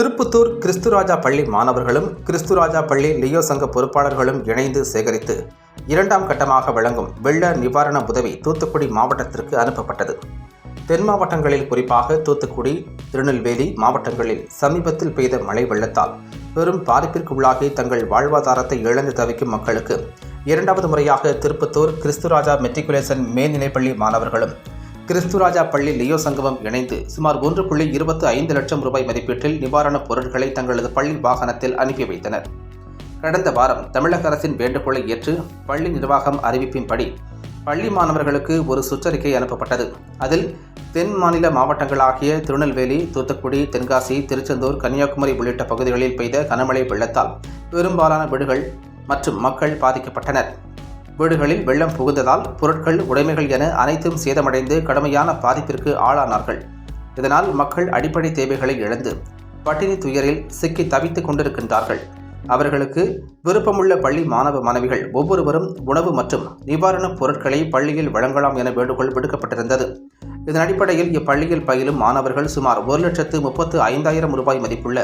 திருப்புத்தூர் கிறிஸ்துராஜா பள்ளி மாணவர்களும் கிறிஸ்துராஜா பள்ளி லியோ சங்க பொறுப்பாளர்களும் இணைந்து சேகரித்து இரண்டாம் கட்டமாக வழங்கும் வெள்ள நிவாரண உதவி தூத்துக்குடி மாவட்டத்திற்கு அனுப்பப்பட்டது. தென் மாவட்டங்களில் குறிப்பாக தூத்துக்குடி திருநெல்வேலி மாவட்டங்களில் சமீபத்தில் பெய்த மழை வெள்ளத்தால் பெரும் பாதிப்பிற்கு உள்ளாகி தங்கள் வாழ்வாதாரத்தை இழந்து தவிக்கும் மக்களுக்கு இரண்டாவது முறையாக திருப்பத்தூர் கிறிஸ்துராஜா மெட்ரிகுலேஷன் மேல்நிலைப்பள்ளி மாணவர்களும் கிறிஸ்துராஜா பள்ளி லியோ சங்கமம் இணைந்து சுமார் ஒன்று புள்ளி இருபத்து ஐந்து லட்சம் ரூபாய் மதிப்பீட்டில் நிவாரணப் பொருட்களை தங்களது பள்ளி வாகனத்தில் அனுப்பி வைத்தனர். கடந்த வாரம் தமிழக அரசின் வேண்டுகோளை ஏற்று பள்ளி நிர்வாகம் அறிவிப்பின்படி பள்ளி மாணவர்களுக்கு ஒரு சுற்றறிக்கை அனுப்பப்பட்டது. அதில் தென் மாநில மாவட்டங்களாகிய திருநெல்வேலி தூத்துக்குடி தென்காசி திருச்செந்தூர் கன்னியாகுமரி உள்ளிட்ட பகுதிகளில் பெய்த கனமழை வெள்ளத்தால் பெரும்பாலான வீடுகள் மற்றும் மக்கள் பாதிக்கப்பட்டனர். வீடுகளில் வெள்ளம் புகுந்ததால் பொருட்கள் உடைமைகள் என அனைத்தும் சேதமடைந்து கடுமையான பாதிப்பிற்கு ஆளானார்கள். இதனால் மக்கள் அடிப்படை தேவைகளை இழந்து பட்டினி துயரில் சிக்கி தவித்துக் கொண்டிருக்கின்றார்கள். அவர்களுக்கு விருப்பமுள்ள பள்ளி மாணவ மாணவிகள் ஒவ்வொருவரும் உணவு மற்றும் நிவாரணப் பொருட்களை பள்ளியில் வழங்கலாம் என வேண்டுகோள் விடுக்கப்பட்டிருந்தது. இதன் அடிப்படையில் இப்பள்ளியில் பயிலும் மாணவர்கள் சுமார் ஒரு லட்சத்து முப்பத்து ஐந்தாயிரம் ரூபாய் மதிப்புள்ள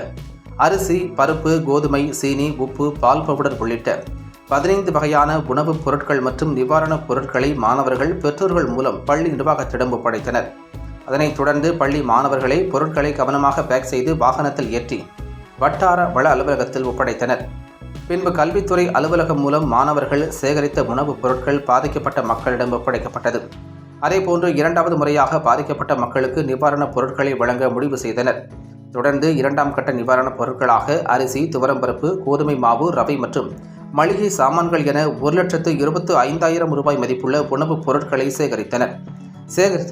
அரிசி பருப்பு கோதுமை சீனி உப்பு பால் பவுடர் உள்ளிட்ட பதினைந்து வகையான உணவுப் பொருட்கள் மற்றும் நிவாரணப் பொருட்களை மாணவர்கள் பெற்றோர்கள் மூலம் பள்ளி நிர்வாகத்திடம் ஒப்படைத்தனர். அதனைத் தொடர்ந்து பள்ளி மாணவர்களை பொருட்களை கவனமாக பேக் செய்து வாகனத்தில் ஏற்றி வட்டார வள அலுவலகத்தில் ஒப்படைத்தனர். பின்பு கல்வித்துறை அலுவலகம் மூலம் மாணவர்கள் சேகரித்த உணவுப் பொருட்கள் பாதிக்கப்பட்ட மக்களிடம் ஒப்படைக்கப்பட்டது. அதேபோன்று இரண்டாவது முறையாக பாதிக்கப்பட்ட மக்களுக்கு நிவாரணப் பொருட்களை வழங்க முடிவு செய்தனர். தொடர்ந்து இரண்டாம் கட்ட நிவாரணப் பொருட்களாக அரிசி துவரம்பருப்பு கோதுமை மாவு ரவை மற்றும் மளிகை சாமான்கள் என ஒரு லட்சத்து இருபத்து ஐந்தாயிரம் ரூபாய் மதிப்புள்ள உணவுப் பொருட்களை சேகரித்தனர். சேகரி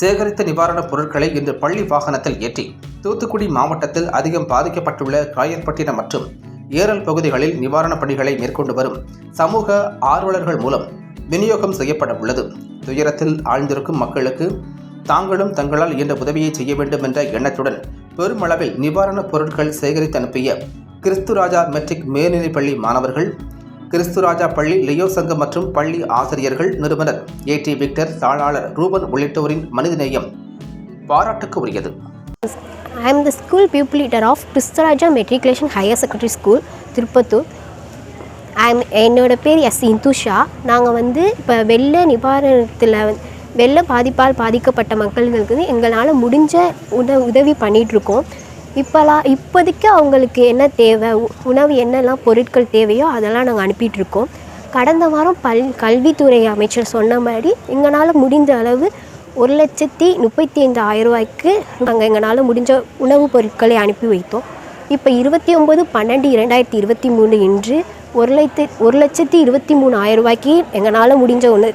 சேகரித்த நிவாரணப் பொருட்களை இன்று பள்ளி வாகனத்தில் ஏற்றி தூத்துக்குடி மாவட்டத்தில் அதிகம் பாதிக்கப்பட்டுள்ள காயற்பட்டினம் மற்றும் ஏரல் பகுதிகளில் நிவாரணப் பணிகளை மேற்கொண்டு வரும் சமூக ஆர்வலர்கள் மூலம் விநியோகம் செய்யப்பட உள்ளது. துயரத்தில் ஆழ்ந்திருக்கும் மக்களுக்கு தாங்களும் தங்களால் இயன்ற உதவியை செய்ய வேண்டும் என்ற எண்ணத்துடன் பெருமளவில் நிவாரணப் பொருட்கள் சேகரித்து அனுப்பிய கிறிஸ்துராஜா மெட்ரிக் மேல்நிலைப்பள்ளி மாணவர்கள் கிறிஸ்துராஜா பள்ளி லியோ சங்கம் மற்றும் பள்ளி ஆசிரியர்கள் நிறுவனர். ஏடி விக்டர் தாளாளர் ரூபன் உள்ளிட்டோரின் மனிதநேயம் பாராட்டுக்கு உரியது. I am the school people leader of Christuraja matriculation higher secondary school Tiruppattur I am என்னோட பேர் எஸ். இந்துஷா. நாங்கள் வந்து இப்போ வெள்ள நிவாரணத்தில் வெள்ள பாதிப்பால் பாதிக்கப்பட்ட மக்கள்களுக்கு எங்களால் முடிஞ்ச உத உதவி பண்ணிகிட்ருக்கோம் இப்போலாம் இப்போதைக்கு அவங்களுக்கு என்ன தேவை? உ- உணவு என்னெல்லாம் பொருட்கள் தேவையோ அதெல்லாம் நாங்கள் அனுப்பிட்டுருக்கோம். கடந்த வாரம் பல் கல்வித்துறை அமைச்சர் சொன்ன மாதிரி எங்களால் முடிந்த அளவு ஒரு லட்சத்தி முப்பத்தி ஐந்து ஆயிரம் ரூபாய்க்கு நாங்கள் எங்களால் முடிஞ்ச உணவுப் பொருட்களை அனுப்பி வைத்தோம். இப்போ இருபத்தி ஒம்பது பன்னெண்டு இரண்டாயிரத்தி இருபத்தி மூணு இன்று ஒரு லட்சத்தி ஒரு லட்சத்தி இருபத்தி மூணு ஆயிரம் ரூபாய்க்கு எங்களால் முடிஞ்ச உண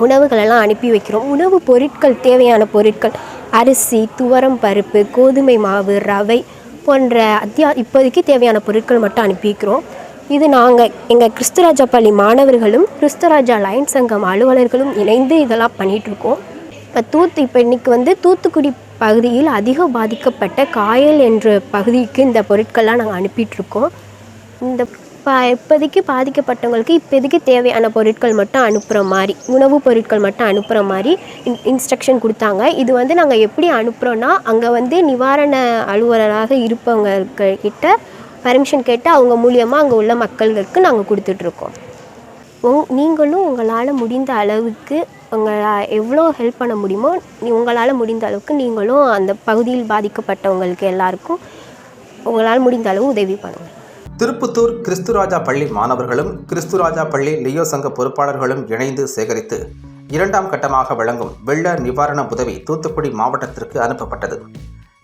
உணவுகளெல்லாம் அனுப்பி வைக்கிறோம். உணவு பொருட்கள் தேவையான பொருட்கள் அரிசி துவரம் பருப்பு கோதுமை மாவு ரவை போன்ற அத்தியா இப்போதைக்கு தேவையான பொருட்கள் மட்டும் அனுப்பிக்கிறோம் இது நாங்கள் எங்கள் கிறிஸ்துராஜா பள்ளி மாணவர்களும் கிறிஸ்துராஜா லயன் சங்கம் அலுவலர்களும் இணைந்து இதெல்லாம் பண்ணிகிட்ருக்கோம் இப்போ தூத்து இப்போ இன்றைக்கி வந்து தூத்துக்குடி பகுதியில் அதிகம் பாதிக்கப்பட்ட காயல் என்ற பகுதிக்கு இந்த பொருட்கள்லாம் நாங்கள் அனுப்பிட்டுருக்கோம். இந்த இப்போ இப்போதைக்கு பாதிக்கப்பட்டவங்களுக்கு இப்போதைக்கு தேவையான பொருட்கள் மட்டும் அனுப்புகிற மாதிரி உணவுப் பொருட்கள் மட்டும் அனுப்புகிற மாதிரி இன் இன்ஸ்ட்ரக்ஷன் கொடுத்தாங்க. இது வந்து நாங்கள் எப்படி அனுப்புகிறோன்னா அங்கே வந்து நிவாரண அலுவலராக இருப்பவங்க கிட்ட பர்மிஷன் கேட்டு அவங்க மூலியமாக அங்கே உள்ள மக்களுக்கு நாங்கள் கொடுத்துட்ருக்கோம். உங் நீங்களும் உங்களால் முடிந்த அளவுக்கு உங்களால் எவ்வளோ ஹெல்ப் பண்ண முடியுமோ உங்களால் முடிந்த அளவுக்கு நீங்களும் அந்த பகுதியில் பாதிக்கப்பட்டவங்களுக்கு எல்லாருக்கும் உங்களால் முடிந்த அளவு உதவி பண்ணுங்கள் திருப்புத்தூர் கிறிஸ்துராஜா பள்ளி மாணவர்களும் கிறிஸ்துராஜா பள்ளி லியோ சங்க பொறுப்பாளர்களும் இணைந்து சேகரித்து இரண்டாம் கட்டமாக வழங்கும் வெள்ள நிவாரண உதவி தூத்துக்குடி மாவட்டத்திற்கு அனுப்பப்பட்டது.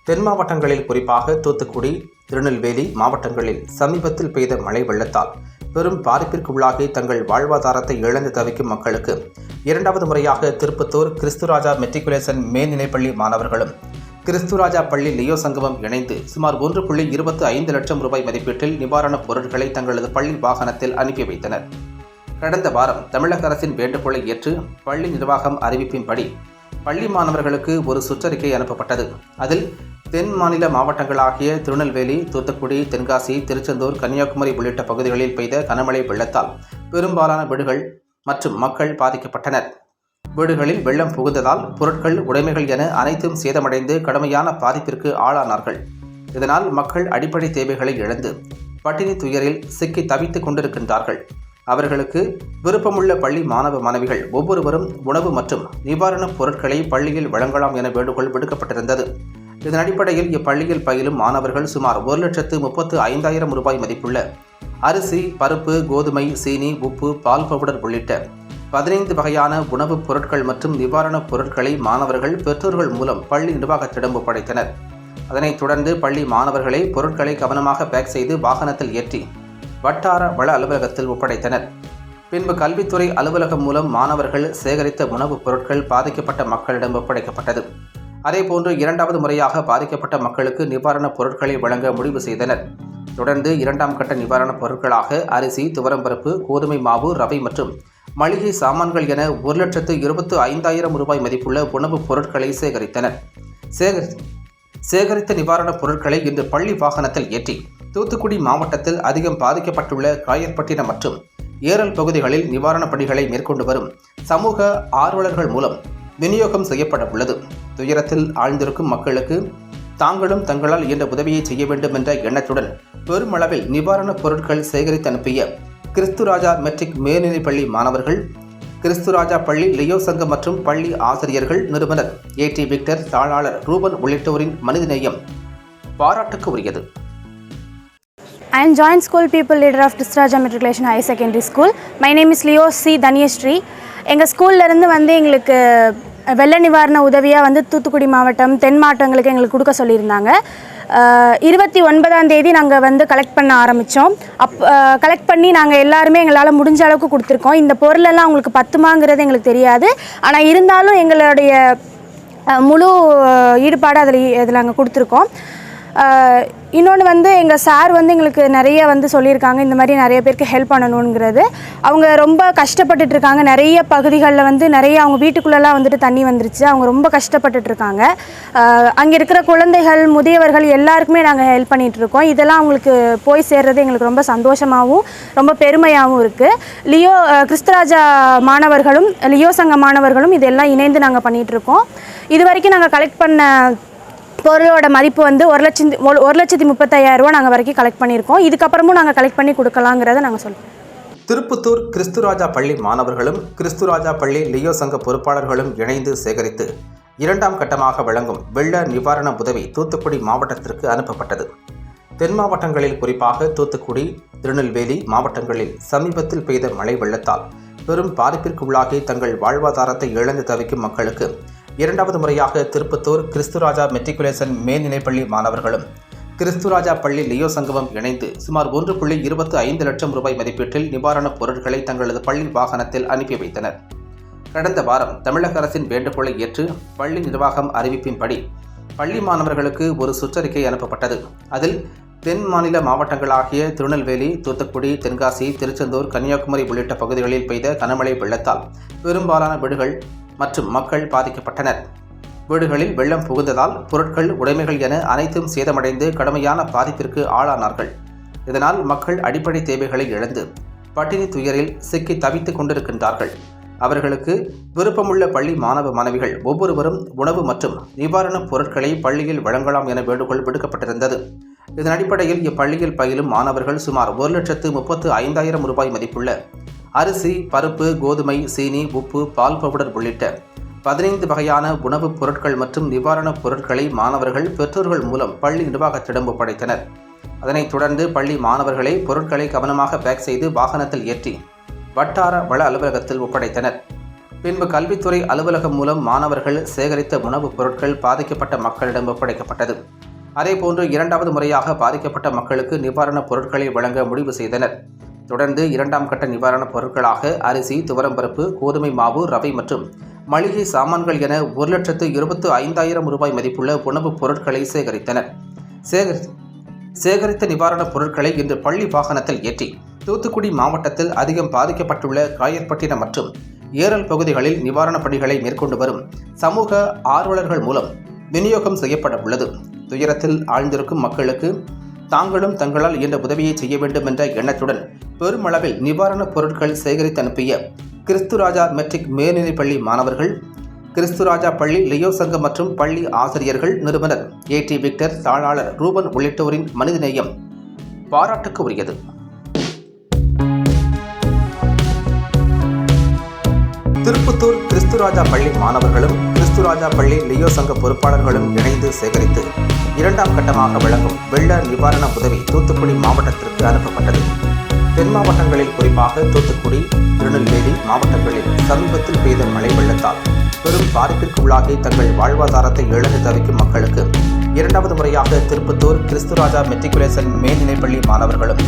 தென் மாவட்டங்களில் குறிப்பாக தூத்துக்குடி திருநெல்வேலி மாவட்டங்களில் சமீபத்தில் பெய்த மழை வெள்ளத்தால் பெரும் பாதிப்பிற்கு உள்ளாகி தங்கள் வாழ்வாதாரத்தை இழந்து தவிக்கும் மக்களுக்கு இரண்டாவது முறையாக திருப்பத்தூர் கிறிஸ்துராஜா மெட்ரிகுலேஷன் மேல்நிலைப்பள்ளி மாணவர்களும் கிறிஸ்துராஜா பள்ளி லியோ சங்கமம் இணைந்து சுமார் ஒன்று புள்ளி இருபத்து ஐந்து லட்சம் ரூபாய் மதிப்பீட்டில் நிவாரணப் பொருட்களை தங்களது பள்ளி வாகனத்தில் அனுப்பி வைத்தனர். கடந்த வாரம் தமிழக அரசின் வேண்டுகோளை ஏற்று பள்ளி நிர்வாகம் அறிவிப்பின்படி பள்ளி மாணவர்களுக்கு ஒரு சுற்றறிக்கை அனுப்பப்பட்டது. அதில் தென் மாநில மாவட்டங்களாகிய திருநெல்வேலி தூத்துக்குடி தென்காசி திருச்செந்தூர் கன்னியாகுமரி உள்ளிட்ட பகுதிகளில் பெய்த கனமழை வெள்ளத்தால் பெரும்பாலான வீடுகள் மற்றும் மக்கள் பாதிக்கப்பட்டனர். வீடுகளில் வெள்ளம் புகுந்ததால் பொருட்கள் உடைமைகள் என அனைத்தும் சேதமடைந்து கடுமையான பாதிப்பிற்கு ஆளானார்கள். இதனால் மக்கள் அடிப்படை தேவைகளை இழந்து பட்டினி துயரில் சிக்கி தவித்துக் கொண்டிருக்கின்றார்கள். அவர்களுக்கு விருப்பமுள்ள பள்ளி மாணவ மாணவிகள் ஒவ்வொருவரும் உணவு மற்றும் நிவாரணப் பொருட்களை பள்ளியில் வழங்கலாம் என வேண்டுகோள் விடுக்கப்பட்டிருந்தது. இதன் அடிப்படையில் இப்பள்ளியில் பயிலும் மாணவர்கள் சுமார் ஒரு லட்சத்து முப்பத்து ஐந்தாயிரம் ரூபாய் மதிப்புள்ள அரிசி பருப்பு கோதுமை சீனி உப்பு பால் பவுடர் உள்ளிட்ட பதினைந்து வகையான உணவுப் பொருட்கள் மற்றும் நிவாரணப் பொருட்களை மாணவர்கள் பெற்றோர்கள் மூலம் பள்ளி நிர்வாகத்திடம் ஒப்படைத்தனர். அதனைத் தொடர்ந்து பள்ளி மாணவர்களை பொருட்களை கவனமாக பேக் செய்து வாகனத்தில் ஏற்றி வட்டார வள அலுவலகத்தில் ஒப்படைத்தனர். பின்பு கல்வித்துறை அலுவலகம் மூலம் மாணவர்கள் சேகரித்த உணவுப் பொருட்கள் பாதிக்கப்பட்ட மக்களிடம் ஒப்படைக்கப்பட்டது. அதேபோன்று இரண்டாவது முறையாக பாதிக்கப்பட்ட மக்களுக்கு நிவாரணப் பொருட்களை வழங்க முடிவு செய்தனர். தொடர்ந்து இரண்டாம் கட்ட நிவாரணப் பொருட்களாக அரிசி துவரம்பருப்பு கோதுமை மாவு ரவை மற்றும் மளிகை சாமான்கள் என ஒரு லட்சத்து இருபத்து ஐந்தாயிரம் ரூபாய் மதிப்புள்ள உணவுப் பொருட்களை சேகரித்தனர். சேகரி சேகரித்த நிவாரணப் பொருட்களை இன்று பள்ளி வாகனத்தில் ஏற்றி தூத்துக்குடி மாவட்டத்தில் அதிகம் பாதிக்கப்பட்டுள்ள காயற்பட்டினம் மற்றும் ஏரல் பகுதிகளில் நிவாரணப் பணிகளை மேற்கொண்டு வரும் சமூக ஆர்வலர்கள் மூலம் விநியோகம் செய்யப்பட உள்ளது. துயரத்தில் ஆழ்ந்திருக்கும் மக்களுக்கு தாங்களும் தங்களால் இயன்ற உதவியை செய்ய வேண்டும் என்ற எண்ணத்துடன் பெருமளவில் நிவாரணப் பொருட்கள் சேகரித்து அனுப்பிய கிறிஸ்துராஜா மெட்ரிக் மேல்நிலைப்பள்ளி மாணவர்கள் கிறிஸ்துராஜா பள்ளி லியோ சங்கம் மற்றும் பள்ளி ஆசிரியர்கள் நிறுவனர் ஏடி விக்டர் தாளாளர் ரூபன் உள்ளிட்டோரின் மனிதநேயம் பாராட்டுக்கு உரியது I am joint school people leader of Kristaraja Matriculation Higher Secondary School. My name is Leo C. தனியஸ்ரீ எங்கள் ஸ்கூல்லேருந்து வந்து எங்களுக்கு வெள்ள நிவாரண உதவியாக வந்து தூத்துக்குடி மாவட்டம் தென் மாவட்டங்களுக்கு எங்களுக்கு கொடுக்க சொல்லியிருந்தாங்க இருபத்தி ஒன்பதாம் தேதி நாங்கள் வந்து கலெக்ட் பண்ண ஆரம்பித்தோம் அப் கலெக்ட் பண்ணி நாங்கள் எல்லாருமே எங்களால் முடிஞ்ச அளவுக்கு கொடுத்துருக்கோம். இந்த பொருளெல்லாம் உங்களுக்கு பத்துமாங்கிறது எங்களுக்கு தெரியாது. ஆனால் இருந்தாலும் எங்களுடைய முழு ஈடுபாடு அதில் இதில் நாங்கள் கொடுத்துருக்கோம். இன்னொன்று வந்து எங்கள் சார் வந்து எங்களுக்கு நிறைய வந்து சொல்லியிருக்காங்க இந்த மாதிரி நிறைய பேருக்கு ஹெல்ப் பண்ணணுங்கிறது. அவங்க ரொம்ப கஷ்டப்பட்டுட்டு இருக்காங்க. நிறைய பகுதிகளில் வந்து நிறைய அவங்க வீட்டுக்குள்ளெல்லாம் வந்துட்டு தண்ணி வந்துருச்சு. அவங்க ரொம்ப கஷ்டப்பட்டுட்டு இருக்காங்க. அங்கே இருக்கிற குழந்தைகள் முதியவர்கள் எல்லாருக்குமே நாங்கள் ஹெல்ப் பண்ணிகிட்டு இருக்கோம். இதெல்லாம் அவங்களுக்கு போய் சேர்றது எங்களுக்கு ரொம்ப சந்தோஷமாகவும் ரொம்ப பெருமையாகவும் இருக்குது லியோ கிறிஸ்தராஜா மாணவர்களும் லியோ சங்க மாணவர்களும் இதெல்லாம் இணைந்து நாங்கள் பண்ணிகிட்ருக்கோம் இது வரைக்கும் நாங்கள் கலெக்ட் பண்ண பொருளோட மதிப்பு வந்து ஒரு லட்சத்தி ஒரு- ஒரு லட்சத்தி முப்பத்தாயிரம் ரூபா நாங்கள் வரைக்கும் கலெக்ட் பண்ணியிருக்கோம். இதுக்கப்புறமும் நாங்கள் கலெக்ட் பண்ணி கொடுக்கலாங்கிறத நாங்கள் சொல்லுவோம் திருப்புத்தூர் கிறிஸ்துராஜா பள்ளி மாணவர்களும் கிறிஸ்துராஜா பள்ளி லியோ சங்க பொறுப்பாளர்களும் இணைந்து சேகரித்து இரண்டாம் கட்டமாக வழங்கும் வெள்ள நிவாரண உதவி தூத்துக்குடி மாவட்டத்திற்கு அனுப்பப்பட்டது. தென் மாவட்டங்களில் குறிப்பாக தூத்துக்குடி திருநெல்வேலி மாவட்டங்களில் சமீபத்தில் பெய்த மழை வெள்ளத்தால் பெரும் பாதிப்பிற்கு உள்ளாகி தங்கள் வாழ்வாதாரத்தை இழந்து தவிக்கும் மக்களுக்கு இரண்டாவது முறையாக திருப்பத்தூர் கிறிஸ்துராஜா மெட்ரிகுலேஷன் மேல்நிலைப்பள்ளி மாணவர்களும் கிறிஸ்துராஜா பள்ளி லியோ சங்கமம் இணைந்து சுமார் ஒன்று புள்ளி இருபத்து ஐந்து லட்சம் ரூபாய் மதிப்பீட்டில் நிவாரணப் பொருட்களை தங்களது பள்ளி வாகனத்தில் அனுப்பி வைத்தனர். கடந்த வாரம் தமிழக அரசின் வேண்டுகோளை ஏற்று பள்ளி நிர்வாகம் அறிவிப்பின்படி பள்ளி மாணவர்களுக்கு ஒரு சுற்றறிக்கை அனுப்பப்பட்டது. அதில் தென் மாநில மாவட்டங்களாகிய திருநெல்வேலி தூத்துக்குடி தென்காசி திருச்செந்தூர் கன்னியாகுமரி உள்ளிட்ட பகுதிகளில் பெய்த கனமழை வெள்ளத்தால் பெரும்பாலான வீடுகள் மற்றும் மக்கள் பாதிக்கப்பட்டனர். வீடுகளில் வெள்ளம் புகுந்ததால் பொருட்கள் உடைமைகள் என அனைத்தும் சேதமடைந்து கடுமையான பாதிப்பிற்கு ஆளானார்கள். இதனால் மக்கள் அடிப்படை தேவைகளை இழந்து பட்டினி துயரில் சிக்கி தவித்துக் கொண்டிருக்கின்றார்கள். அவர்களுக்கு விருப்பமுள்ள பள்ளி மாணவ மாணவிகள் ஒவ்வொருவரும் உணவு மற்றும் நிவாரணப் பொருட்களை பள்ளியில் வழங்கலாம் என வேண்டுகோள் விடுக்கப்பட்டிருந்தது. இதன் அடிப்படையில் இப்பள்ளியில் பயிலும் மாணவர்கள் சுமார் ஒரு லட்சத்து முப்பத்து ஐந்தாயிரம் ரூபாய் மதிப்புள்ள அரிசி பருப்பு கோதுமை சீனி உப்பு பால் பவுடர் உள்ளிட்ட பதினைந்து வகையான உணவுப் பொருட்கள் மற்றும் நிவாரணப் பொருட்களை மாணவர்கள் பெற்றோர்கள் மூலம் பள்ளி நிர்வாகத்திடம் ஒப்படைத்தனர் அதனைத் தொடர்ந்து பள்ளி மாணவர்களை பொருட்களை கவனமாக பேக் செய்து வாகனத்தில் ஏற்றி வட்டார வள அலுவலகத்தில் ஒப்படைத்தனர். பின்பு கல்வித்துறை அலுவலகம் மூலம் மாணவர்கள் சேகரித்த உணவுப் பொருட்கள் பாதிக்கப்பட்ட மக்களிடம் ஒப்படைக்கப்பட்டது. அதேபோன்று இரண்டாவது முறையாக பாதிக்கப்பட்ட மக்களுக்கு நிவாரணப் பொருட்களை வழங்க முடிவு செய்தனர். தொடர்ந்து இரண்டாம் கட்ட நிவாரணப் பொருட்களாக அரிசி துவரம்பருப்பு கோதுமை மாவு ரவை மற்றும் மளிகை சாமான்கள் என ஒரு லட்சத்து இருபத்து ஐந்தாயிரம் ரூபாய் மதிப்புள்ள உணவுப் பொருட்களை சேகரித்தனர். சேகரி சேகரித்த நிவாரணப் பொருட்களை இன்று பள்ளி வாகனத்தில் ஏற்றி தூத்துக்குடி மாவட்டத்தில் அதிகம் பாதிக்கப்பட்டுள்ள காயற்பட்டினம் மற்றும் ஏரல் பகுதிகளில் நிவாரணப் பணிகளை மேற்கொண்டு வரும் சமூக ஆர்வலர்கள் மூலம் விநியோகம் செய்யப்பட உள்ளது. துயரத்தில் ஆழ்ந்திருக்கும் மக்களுக்கு தாங்களும் தங்களால் இயன்ற உதவியை செய்ய வேண்டும் என்ற எண்ணத்துடன் பெருமளவில் நிவாரணப் பொருட்கள் சேகரித்து அனுப்பிய கிறிஸ்துராஜா மெட்ரிக் மேல்நிலைப்பள்ளி மாணவர்கள் கிறிஸ்துராஜா பள்ளி லியோ சங்கம் மற்றும் பள்ளி ஆசிரியர்கள் நிறுவனர் ஏ டி விக்டர் தாளாளர் ரூபன் உள்ளிட்டோரின் மனிதநேயம் பாராட்டுக்கு உரியது. திருப்பத்தூர் கிறிஸ்துராஜா பள்ளி மாணவர்களும் கிறிஸ்துராஜா பள்ளி லியோ சங்க பொறுப்பாளர்களும் இணைந்து சேகரித்து இரண்டாம் கட்டமாக வழங்கும் வெள்ள நிவாரண உதவி தூத்துக்குடி மாவட்டத்திற்கு அனுப்பப்பட்டது. தென் மாவட்டங்களில் குறிப்பாக தூத்துக்குடி திருநெல்வேலி மாவட்டங்களில் சமீபத்தில் பெய்த மழை வெள்ளத்தால் பெரும் பாதிப்பிற்கு உள்ளாகி தங்கள் வாழ்வாதாரத்தை இழந்து தவிக்கும் மக்களுக்கு இரண்டாவது முறையாக திருப்பத்தூர் கிறிஸ்துராஜா மெட்ரிகுலேசன் மேல்நிலைப்பள்ளி மாணவர்களும்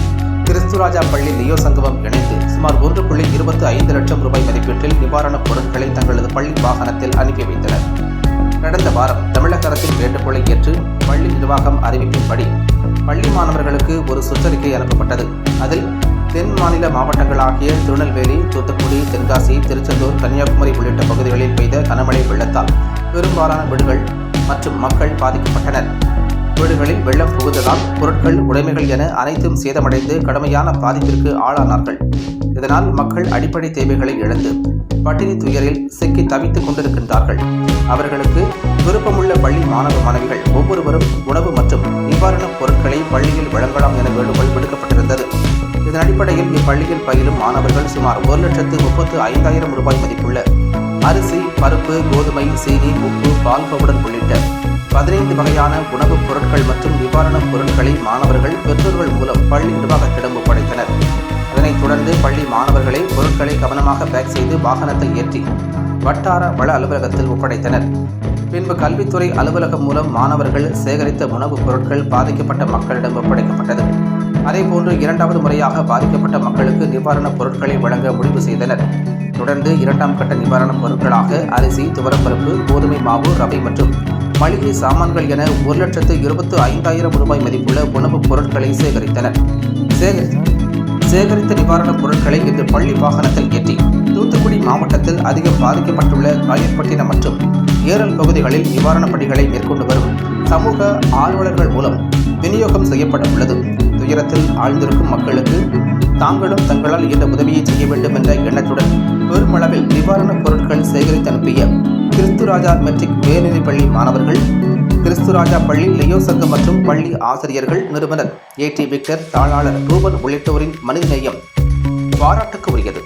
கிறிஸ்துராஜா பள்ளி லியோ சங்கமம் இணைந்து சுமார் ஒன்று புள்ளி இருபத்தி ஐந்து லட்சம் ரூபாய் மதிப்பீட்டில் நிவாரணப் பொருட்களை தங்களது பள்ளி வாகனத்தில் அனுப்பி வைத்தனர். கடந்த வாரம் தமிழக அரசின் வேண்டுகோளை ஏற்று பள்ளி நிர்வாகம் அறிவிக்கும்படி பள்ளி மாணவர்களுக்கு ஒரு சுற்றறிக்கை அனுப்பப்பட்டது. அதில் தென் மாநில மாவட்டங்களாகிய திருநெல்வேலி தூத்துக்குடி தென்காசி திருச்செந்தூர் கன்னியாகுமரி உள்ளிட்ட பகுதிகளில் பெய்த கனமழை வெள்ளத்தால் பெரும்பாலான வீடுகள் மற்றும் மக்கள் பாதிக்கப்பட்டனர். வீடுகளில் வெள்ளம் புகுந்ததால் பொருட்கள் உடைமைகள் என அனைத்தும் சேதமடைந்து கடுமையான பாதிப்பிற்கு ஆளானார்கள். இதனால் மக்கள் அடிப்படை தேவைகளை இழந்து பட்டினி துயரில் சிக்கி தவித்துக் கொண்டிருக்கின்றார்கள். அவர்களுக்கு விருப்பமுள்ள பள்ளி மாணவ மாணவிகள் ஒவ்வொருவரும் உணவு மற்றும் நிவாரணப் பொருட்களை பள்ளியில் வழங்கலாம் என வேண்டுகோள் விடுக்கப்பட்டிருந்தது. இதன் அடிப்படையில் இப்பள்ளியில் பயிலும் மாணவர்கள் சுமார் ஒரு லட்சத்து முப்பத்து ஐந்தாயிரம் ரூபாய் மதிப்புள்ள அரிசி பருப்பு கோதுமை சீனி உப்பு பால் பவுடர் உள்ளிட்ட பதினைந்து வகையான உணவுப் பொருட்கள் மற்றும் நிவாரணப் பொருட்களை மாணவர்கள் பெற்றோர்கள் மூலம் பள்ளி நிர்வாகத்திடம் ஒப்படைத்தனர் அதனைத் தொடர்ந்து பள்ளி மாணவர்களை பொருட்களை கவனமாக பேக் செய்து வாகனத்தை ஏற்றி வட்டார வள அலுவலகத்தில் ஒப்படைத்தனர். பின்பு கல்வித்துறை அலுவலகம் மூலம் மாணவர்கள் சேகரித்த உணவுப் பொருட்கள் பாதிக்கப்பட்ட மக்களிடம் ஒப்படைக்கப்பட்டது. அதேபோன்று இரண்டாவது முறையாக பாதிக்கப்பட்ட மக்களுக்கு நிவாரணப் பொருட்களை வழங்க முடிவு செய்தனர். தொடர்ந்து இரண்டாம் கட்ட நிவாரணப் பொருட்களாக அரிசி துவரப்பருப்பு கோதுமை மாவு ரவை மற்றும் மளிகை சாமான்கள் என ஒரு லட்சத்து இருபத்து ஐந்தாயிரம் ரூபாய் மதிப்புள்ள உணவுப் பொருட்களை சேகரித்தனர். சேகரித்த நிவாரணப் பொருட்களை இன்று பள்ளி வாகனத்தில் ஏற்றி தூத்துக்குடி மாவட்டத்தில் அதிகம் பாதிக்கப்பட்டுள்ள காயப்பட்டினம் மற்றும் ஏரல் பகுதிகளில் நிவாரணப் பணிகளை மேற்கொண்டு வரும் சமூக ஆர்வலர்கள் மூலம் விநியோகம் செய்யப்பட உள்ளது துயரத்தில் ஆழ்ந்திருக்கும் மக்களுக்கு தாங்களும் தங்களால் இந்த உதவியை செய்ய வேண்டும் என்ற எண்ணத்துடன் பெருமளவில் நிவாரணப் பொருட்கள் சேகரித்து அனுப்பிய கிறிஸ்துராஜா மெட்ரிக் மேல்நிலைப் பள்ளி மாணவர்கள் கிறிஸ்துராஜா பள்ளி லியோ சங்கம் மற்றும் பள்ளி ஆசிரியர்கள் நிறுவனர் ஏடி விக்டர் தாளாளர் ரூபன் உள்ளிட்டோரின் மனிதநேயம் பாராட்டுக்கு உரியது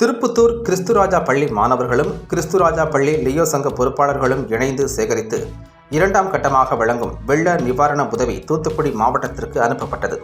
திருப்புத்தூர் கிறிஸ்துராஜா பள்ளி மாணவர்களும் கிறிஸ்துராஜா பள்ளி லியோ சங்க பொறுப்பாளர்களும் இணைந்து சேகரித்து இரண்டாம் கட்டமாக வழங்கும் வெள்ள நிவாரண உதவி தூத்துக்குடி மாவட்டத்திற்கு அனுப்பப்பட்டது.